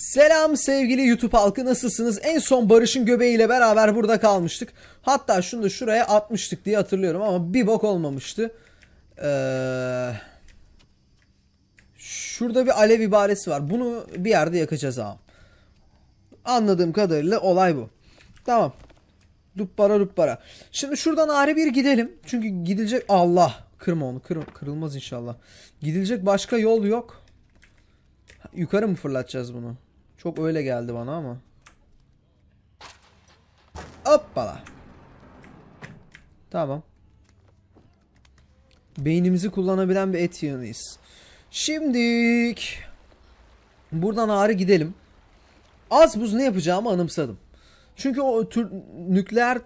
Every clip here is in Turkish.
Selam sevgili YouTube halkı nasılsınız? En son Barış'ın göbeğiyle beraber burada kalmıştık. Hatta şunu da şuraya atmıştık diye hatırlıyorum ama bir bok olmamıştı. Ee, şurada bir alev ibaresi var. Bunu bir yerde yakacağız abi. Anladığım kadarıyla olay bu. Tamam. Duppara duppara. Şimdi şuradan ayrı bir gidelim. Çünkü gidilecek... Allah. Kırma onu. Kır, kırılmaz inşallah. Gidilecek başka yol yok. Yukarı mı fırlatacağız bunu? Çok öyle geldi bana ama. Hoppala. Tamam. Beynimizi kullanabilen bir et yığınıyız. Şimdik. Buradan ağrı gidelim. Az buz ne yapacağımı anımsadım. Çünkü o tür nükleer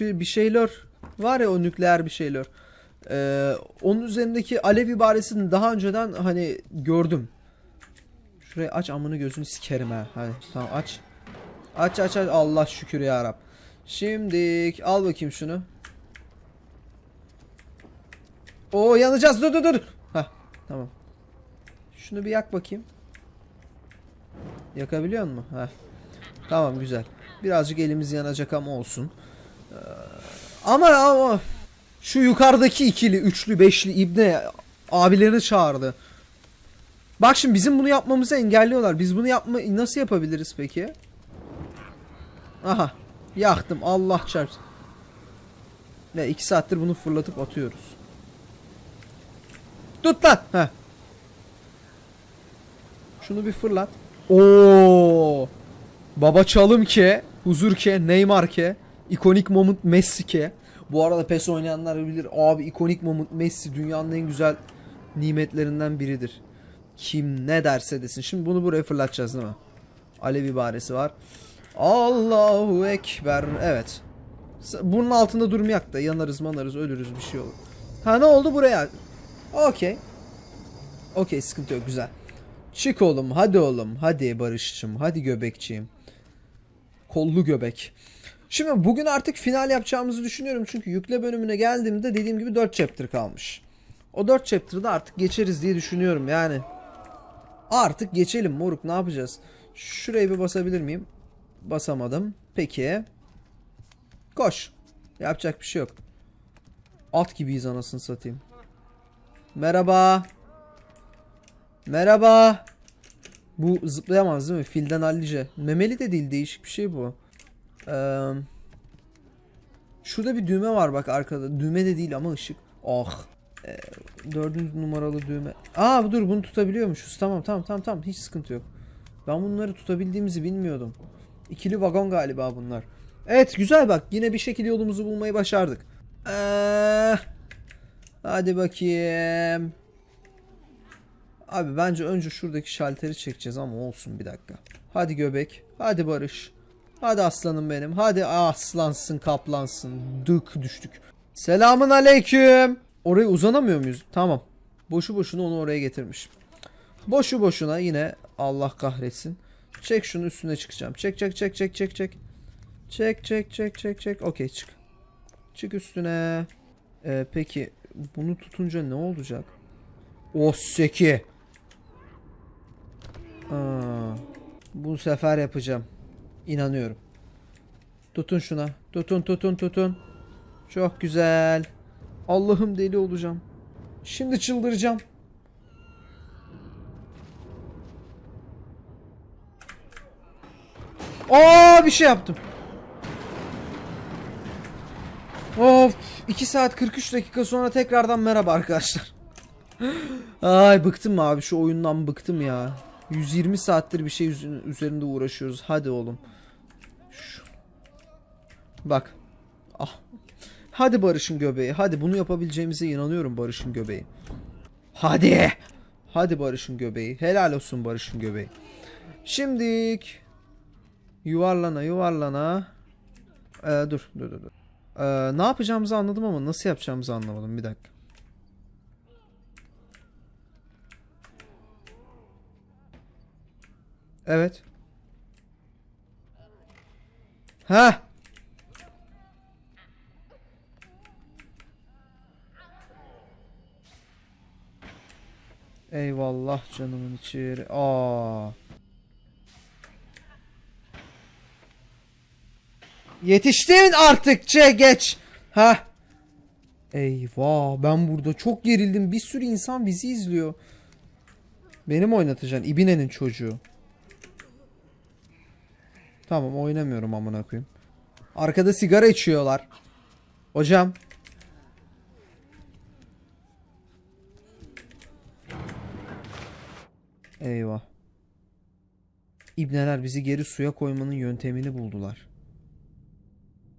bir şeyler var ya o nükleer bir şeyler. Ee, onun üzerindeki alev ibaresini daha önceden hani gördüm. Şurayı aç amını gözünü sikerim ha. Hadi tamam aç. Aç aç aç Allah şükür ya Rab. Şimdi al bakayım şunu. Oo yanacağız dur dur dur. Hah tamam. Şunu bir yak bakayım. Yakabiliyor musun? Heh. Tamam güzel. Birazcık elimiz yanacak ama olsun. Ee, ama ama şu yukarıdaki ikili, üçlü, beşli ibne abilerini çağırdı. Bak şimdi bizim bunu yapmamızı engelliyorlar. Biz bunu yapma nasıl yapabiliriz peki? Aha. Yaktım. Allah çarpsın. Ve iki saattir bunu fırlatıp atıyoruz. Tut lan. Heh. Şunu bir fırlat. Oo. Baba çalım ke, huzur ke, Neymar ke, ikonik moment Messi ke. Bu arada PES oynayanlar bilir. Abi ikonik moment Messi dünyanın en güzel nimetlerinden biridir. Kim ne derse desin. Şimdi bunu buraya fırlatacağız değil mi? Alev ibaresi var. Allahu Ekber. Evet. Bunun altında durmayak da yanarız manarız ölürüz bir şey olur. Ha ne oldu buraya? Okey. Okey sıkıntı yok güzel. Çık oğlum hadi oğlum hadi Barış'cığım hadi göbekçiğim. Kollu göbek. Şimdi bugün artık final yapacağımızı düşünüyorum çünkü yükle bölümüne geldiğimde dediğim gibi 4 chapter kalmış. O 4 chapter'da artık geçeriz diye düşünüyorum yani. Artık geçelim moruk ne yapacağız? Şurayı bir basabilir miyim? Basamadım. Peki. Koş. Yapacak bir şey yok. At gibiyiz anasını satayım. Merhaba. Merhaba. Bu zıplayamaz değil mi? Filden hallice. Memeli de değil değişik bir şey bu. Ee, şurada bir düğme var bak arkada. Düğme de değil ama ışık. Oh. Dördüncü numaralı düğme. Aa dur bunu tutabiliyormuşuz. Tamam tamam tamam tamam. Hiç sıkıntı yok. Ben bunları tutabildiğimizi bilmiyordum. İkili vagon galiba bunlar. Evet güzel bak. Yine bir şekilde yolumuzu bulmayı başardık. Ee, hadi bakayım. Abi bence önce şuradaki şalteri çekeceğiz ama olsun bir dakika. Hadi göbek. Hadi Barış. Hadi aslanım benim. Hadi aslansın kaplansın. Dık düştük. Selamun aleyküm. Oraya uzanamıyor muyuz? Tamam. Boşu boşuna onu oraya getirmiş. Boşu boşuna yine Allah kahretsin. Çek şunu üstüne çıkacağım. Çek çek çek çek çek çek. Çek çek çek çek çek. Okey çık. Çık üstüne. Ee, peki bunu tutunca ne olacak? O seki. Aa, bu sefer yapacağım. İnanıyorum. Tutun şuna. Tutun tutun tutun. Çok güzel. Allah'ım deli olacağım. Şimdi çıldıracağım. Aa bir şey yaptım. Of 2 saat 43 dakika sonra tekrardan merhaba arkadaşlar. Ay bıktım abi şu oyundan bıktım ya. 120 saattir bir şey üzerinde uğraşıyoruz. Hadi oğlum. Şu- Bak. Hadi Barış'ın göbeği. Hadi bunu yapabileceğimize inanıyorum Barış'ın göbeği. Hadi. Hadi Barış'ın göbeği. Helal olsun Barış'ın göbeği. Şimdik. Yuvarlana yuvarlana. Ee, dur dur. dur. Ee, ne yapacağımızı anladım ama nasıl yapacağımızı anlamadım. Bir dakika. Evet. Ha. Eyvallah canımın içi. Aa. Yetiştin artık çe geç. Ha. Eyvah ben burada çok gerildim. Bir sürü insan bizi izliyor. Benim oynatacaksın İbine'nin çocuğu. Tamam oynamıyorum amına koyayım. Arkada sigara içiyorlar. Hocam Eyvah. İbneler bizi geri suya koymanın yöntemini buldular.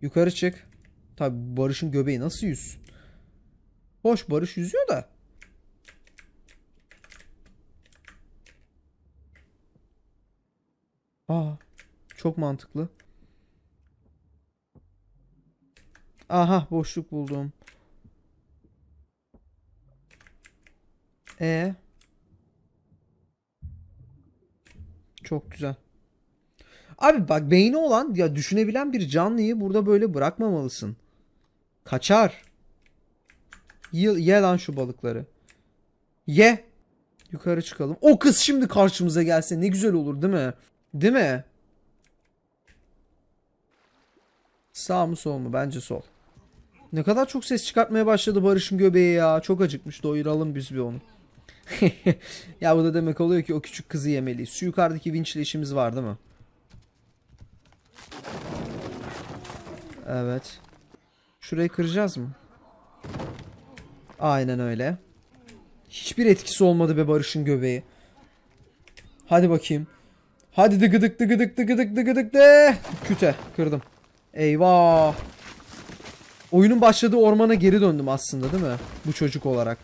Yukarı çık. Tabi Barış'ın göbeği nasıl yüzsün? Hoş Barış yüzüyor da. Aa, çok mantıklı. Aha boşluk buldum. E Çok güzel. Abi bak beyni olan ya düşünebilen bir canlıyı burada böyle bırakmamalısın. Kaçar. Ye, ye lan şu balıkları. Ye. Yukarı çıkalım. O kız şimdi karşımıza gelse ne güzel olur değil mi? Değil mi? Sağ mı sol mu? Bence sol. Ne kadar çok ses çıkartmaya başladı Barış'ın göbeği ya. Çok acıkmış. Doyuralım biz bir onu. ya bu da demek oluyor ki o küçük kızı yemeliyiz. Şu yukarıdaki vinçle işimiz var değil mi? Evet. Şurayı kıracağız mı? Aynen öyle. Hiçbir etkisi olmadı be Barış'ın göbeği. Hadi bakayım. Hadi dıgıdık dıgıdık dıgıdık dıgıdık de. Küte kırdım. Eyvah. Oyunun başladığı ormana geri döndüm aslında değil mi? Bu çocuk olarak.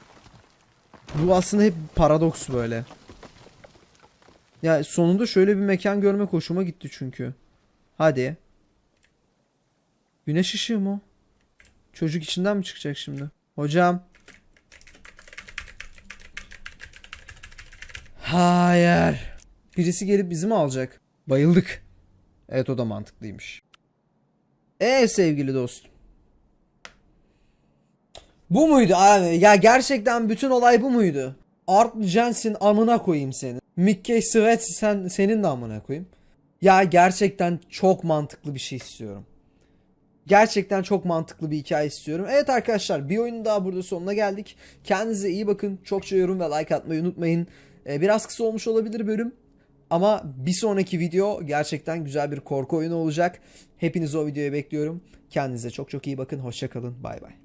Bu aslında hep paradoks böyle. Ya sonunda şöyle bir mekan görmek hoşuma gitti çünkü. Hadi. Güneş ışığı mı? Çocuk içinden mi çıkacak şimdi? Hocam. Hayır. Birisi gelip bizi mi alacak? Bayıldık. Evet o da mantıklıymış. E sevgili dostum. Bu muydu abi? Ya gerçekten bütün olay bu muydu? Art Jensen amına koyayım seni. Mickey Sweat sen senin de amına koyayım. Ya gerçekten çok mantıklı bir şey istiyorum. Gerçekten çok mantıklı bir hikaye istiyorum. Evet arkadaşlar bir oyunun daha burada sonuna geldik. Kendinize iyi bakın. Çokça yorum ve like atmayı unutmayın. Ee, biraz kısa olmuş olabilir bölüm. Ama bir sonraki video gerçekten güzel bir korku oyunu olacak. Hepinizi o videoya bekliyorum. Kendinize çok çok iyi bakın. Hoşçakalın. Bay bay.